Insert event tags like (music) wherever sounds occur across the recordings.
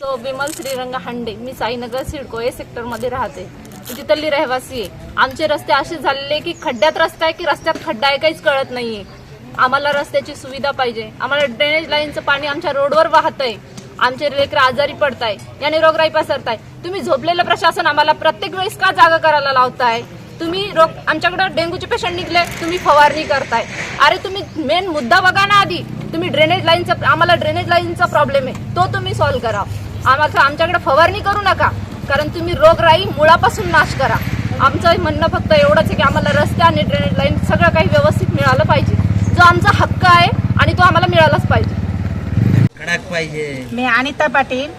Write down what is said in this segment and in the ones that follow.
So Vimal Shrirang Hande. मी Sainagar CIDCO A सेक्टरमध्ये राहते. तिथली रहिवासी आहे. आमचे रस्ते असे झालेले की खड्ड्यात रस्ता आहे की रस्त्यात खड्डा आहे काहीच कळत नाहीये. आम्हाला रस्त्याची सुविधा पाहिजे. आम्हाला ड्रेनेज लाईनचं पाणी आमच्या रोडवर वाहत आहे. आमचे लेकर आजारी पडताय. याने रोगराई पसरताय. तुम्ही झोपलेलं प्रशासन आम्हाला प्रत्येक वेळेस का जागा करायला लावताय? तुम्ही रोग आमच्याकडे डेंग्यूचे पेशंट निघले तुम्ही फवारणी करताय. अरे तुम्ही मेन मुद्दा बघा ना आधी. तुम्ही ड्रेनेज लाईनचा आम्हाला ड्रेनेज लाईनचा प्रॉब्लेम आहे. तो तुम्ही सॉल्व्ह करा. आम्हाला आमच्याकडे फवारणी करू नका कारण तुम्ही रोगराई मुळापासून नाश करा. आमचं म्हणणं फक्त एवढंच आहे की आम्हाला रस्ते आणि ड्रेनेज लाईन सगळं काही व्यवस्थित मिळालं पाहिजे. जो आमचा हक्क आहे आणि तो आम्हाला मिळालाच पाहिजे. कडक पाहिजे. मी अनिता पाटील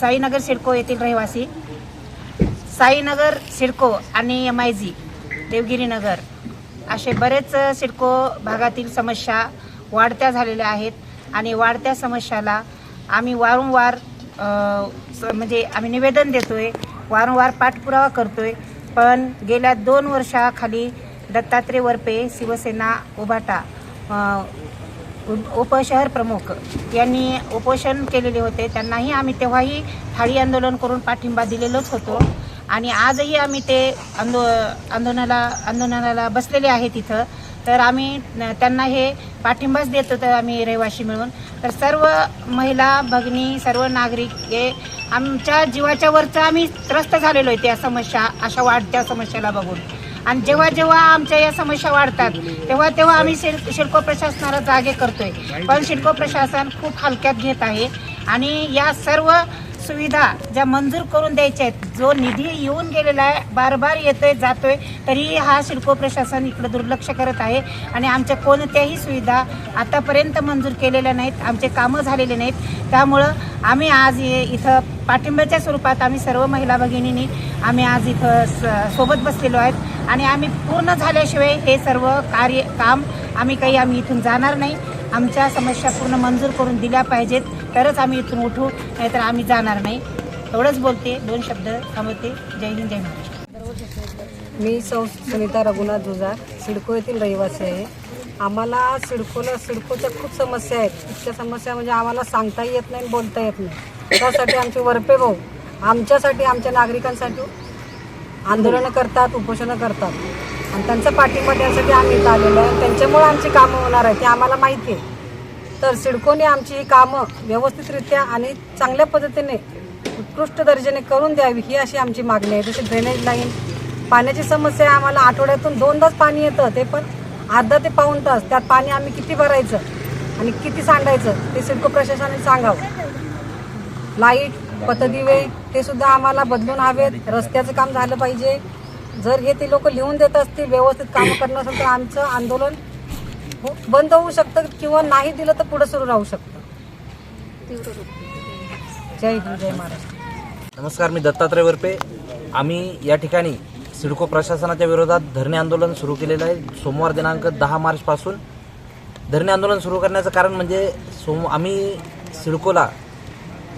साईनगर सिडको येथील रहिवासी. साईनगर सिडको आणि M I G Devgiri Nagar. असे बरेच सिडको भागातील समस्या वाढत्या झालेल्या आहेत आणि वाढत्या समस्याला आम्ही वारंवार म्हणजे आम्ही निवेदन देतोय वारंवार पाठपुरावा करतोय पण गेल्या दोन वर्षाखाली दत्तात्रय वरपे शिवसेना उभाटा उपशहर प्रमुख यांनी उपोषण केलेले होते. त्यांनाही आम्ही तेव्हाही थाळी आंदोलन करून पाठिंबा दिलेलोच होतो. आणि आजही आम्ही ते आंदो आंदोलनाला आंदोलनाला बसलेले आहेत इथं तर आम्ही त्यांना हे पाठिंबाच देत होतो आम्ही रहिवाशी मिळून. तर सर्व महिला भगिनी सर्व नागरिक हे आमच्या जीवाच्या वरचं आम्ही त्रस्त झालेलो आहे त्या समस्या अशा वाढत्या समस्याला बघून. आणि जेव्हा जेव्हा आमच्या या समस्या वाढतात तेव्हा तेव्हा आम्ही शिल शिल्को प्रशासनाला जागे करतोय. पण शिल्को प्रशासन खूप हलक्यात घेत आहे. आणि या सर्व सुविधा ज्या मंजूर करून द्यायच्या आहेत. जो निधी येऊन गेलेला आहे बार बार येतोय जातोय तरीही हा सिडको प्रशासन इकडे दुर्लक्ष करत आहे. आणि आमच्या कोणत्याही सुविधा आतापर्यंत मंजूर केलेल्या नाहीत आमचे कामं झालेले नाहीत. त्यामुळं आम्ही आज इथं पाठिंब्याच्या स्वरूपात आम्ही सर्व महिला भगिनींनी आम्ही आज इथं स- सोबत बसलेलो आहेत. आणि आम्ही पूर्ण झाल्याशिवाय हे सर्व कार्य काम आम्ही काही आम्ही इथून जाणार नाही. आमच्या समस्या पूर्ण मंजूर करून दिल्या पाहिजेत. तरच आम्ही इथून उठू नाहीतर आम्ही जाणार नाही. एवढंच बोलते. दोन शब्द थांबवते. जय हिंद जय महाराष्ट्र. मी सौ सुनीता रघुनाथ जुजार. सिडको येथील रहिवासी आहे. आम्हाला सिडकोला सिडकोच्या खूप समस्या आहेत. इतक्या समस्या म्हणजे आम्हाला सांगताही येत नाही आणि बोलता येत नाही. त्यासाठी आमचे वरपे भाऊ आमच्यासाठी आमच्या नागरिकांसाठी आंदोलनं करतात उपोषणं करतात. आणि त्यांचा पाठिंबा त्यासाठी आम्ही इथं आलेलो आहे त्यांच्यामुळं आमची कामं होणार आहे ते आम्हाला माहिती आहे. तर सिडकोने आमची ही कामं व्यवस्थितरित्या आणि चांगल्या पद्धतीने उत्कृष्ट दर्जाने करून द्यावी ही अशी आमची मागणी आहे. जशी ड्रेनेज लाईन पाण्याची समस्या आम्हाला आठवड्यातून दोनदाच पाणी येतं ते पण अर्धा ते पाऊण तास. त्यात पाणी आम्ही किती भरायचं आणि किती सांडायचं ते सिडको प्रशासनाने सांगावं. लाइट पतदिवे ते सुद्धा आम्हाला बदलून हवेत. रस्त्याचं काम झालं पाहिजे. जर हे ते लोक लिहून देत असतील व्यवस्थित काम (clears throat) करणार असेल तर आमचं आंदोलन हो- बंद होऊ शकतं किंवा नाही दिलं तर पुढे सुरू राहू शकतं. जय हिंद जय महाराष्ट्र. नमस्कार मी दत्तात्रय वरपे. आम्ही या ठिकाणी सिडको प्रशासनाच्या विरोधात धरणे आंदोलन सुरू केलेलं आहे. सोमवार दिनांक दहा मार्चपासून धरणे आंदोलन सुरू करण्याचं कारण म्हणजे सोम आम्ही सिडकोला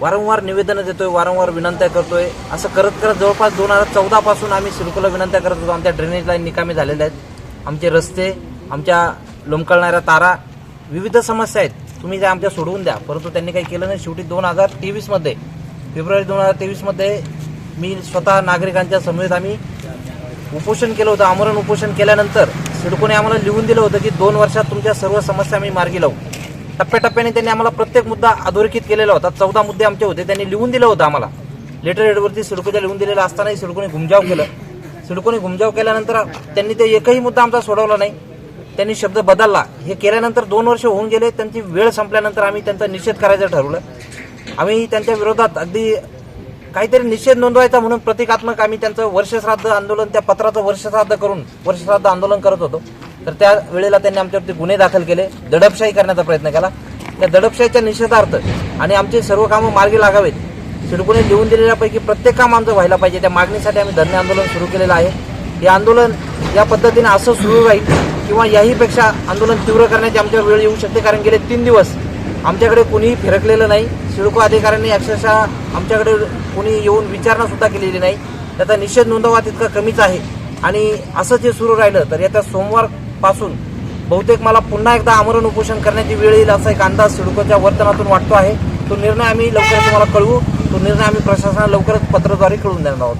वारंवार निवेदनं देतोय वारंवार विनंत्या करतोय. असं करत करत जवळपास दोन हजार चौदापासून आम्ही सिडकोला विनंत्या करत होतो. आमच्या ड्रेनेज लाईन निकामी झालेल्या आहेत. आमचे रस्ते आमच्या लोंबकळणाऱ्या तारा विविध समस्या आहेत. तुम्ही त्या आमच्या सोडवून द्या. परंतु त्यांनी काही केलं नाही. शेवटी दोन हजार तेवीसमध्ये फेब्रुवारी दोन हजार तेवीसमध्ये मी स्वतः नागरिकांच्या समवेत आम्ही उपोषण केलं होतं. आमरण उपोषण केल्यानंतर सिडकोने आम्हाला लिहून दिलं होतं की दोन वर्षात तुमच्या सर्व समस्या आम्ही मार्गी लावू. टप्प्याटप्प्याने त्यांनी आम्हाला प्रत्येक मुद्दा अधोरेखित केलेला होता. चौदा मुद्दे आमचे होते. त्यांनी लिहून दिलं होतं आम्हाला. लेटर हेडवरती सिडकोच्या लिहून दिलेलं असतानाही सिडकोने घुमजाव केलं. सिडकोने घुमजाव केल्यानंतर त्यांनी ते एकही मुद्दा आमचा सोडवला नाही. त्यांनी शब्द बदलला. हे केल्यानंतर दोन वर्ष होऊन गेले. त्यांची वेळ संपल्यानंतर आम्ही त्यांचा निषेध करायचं ठरवलं. आम्ही त्यांच्या विरोधात अगदी काहीतरी निषेध नोंदवायचा म्हणून प्रतिकात्मक आम्ही त्यांचं वर्षश्राद्ध आंदोलन त्या पत्राचं वर्षश्राद्ध करून वर्षश्राद्ध आंदोलन करत होतो. तर त्या वेळेला त्यांनी आमच्यावरती गुन्हे दाखल केले दडपशाही करण्याचा प्रयत्न केला. त्या दडपशाहीच्या निषेधार्थ आणि आमचे सर्व कामं मार्गी लागावेत सिडकोने लिहून दिलेल्यापैकी प्रत्येक काम आमचं व्हायला पाहिजे. त्या मागणीसाठी आम्ही धरणे आंदोलन सुरू केलेलं आहे. हे आंदोलन या पद्धतीने असं सुरू राहील किंवा याहीपेक्षा आंदोलन तीव्र करण्याची आमच्यावर वेळ येऊ शकते कारण गेले तीन दिवस आमच्याकडे कोणीही फिरकलेलं नाही. सिडको अधिकाऱ्यांनी अक्षरशः आमच्याकडे कोणी येऊन विचारणासुद्धा केलेली नाही. त्याचा निषेध नोंदवा तितका कमीच आहे. आणि असं जे सुरू राहिलं तर येत्या पासून बहुतेक मला पुन्हा एकदा आमरण उपोषण करण्याची वेळ येईल असा एक अंदाज सिडकोच्या वर्तनातून वाटतो आहे. तो निर्णय आम्ही लवकर तुम्हाला कळवू. तो निर्णय आम्ही प्रशासनाला लवकरच पत्राद्वारे कळून देणार आहोत.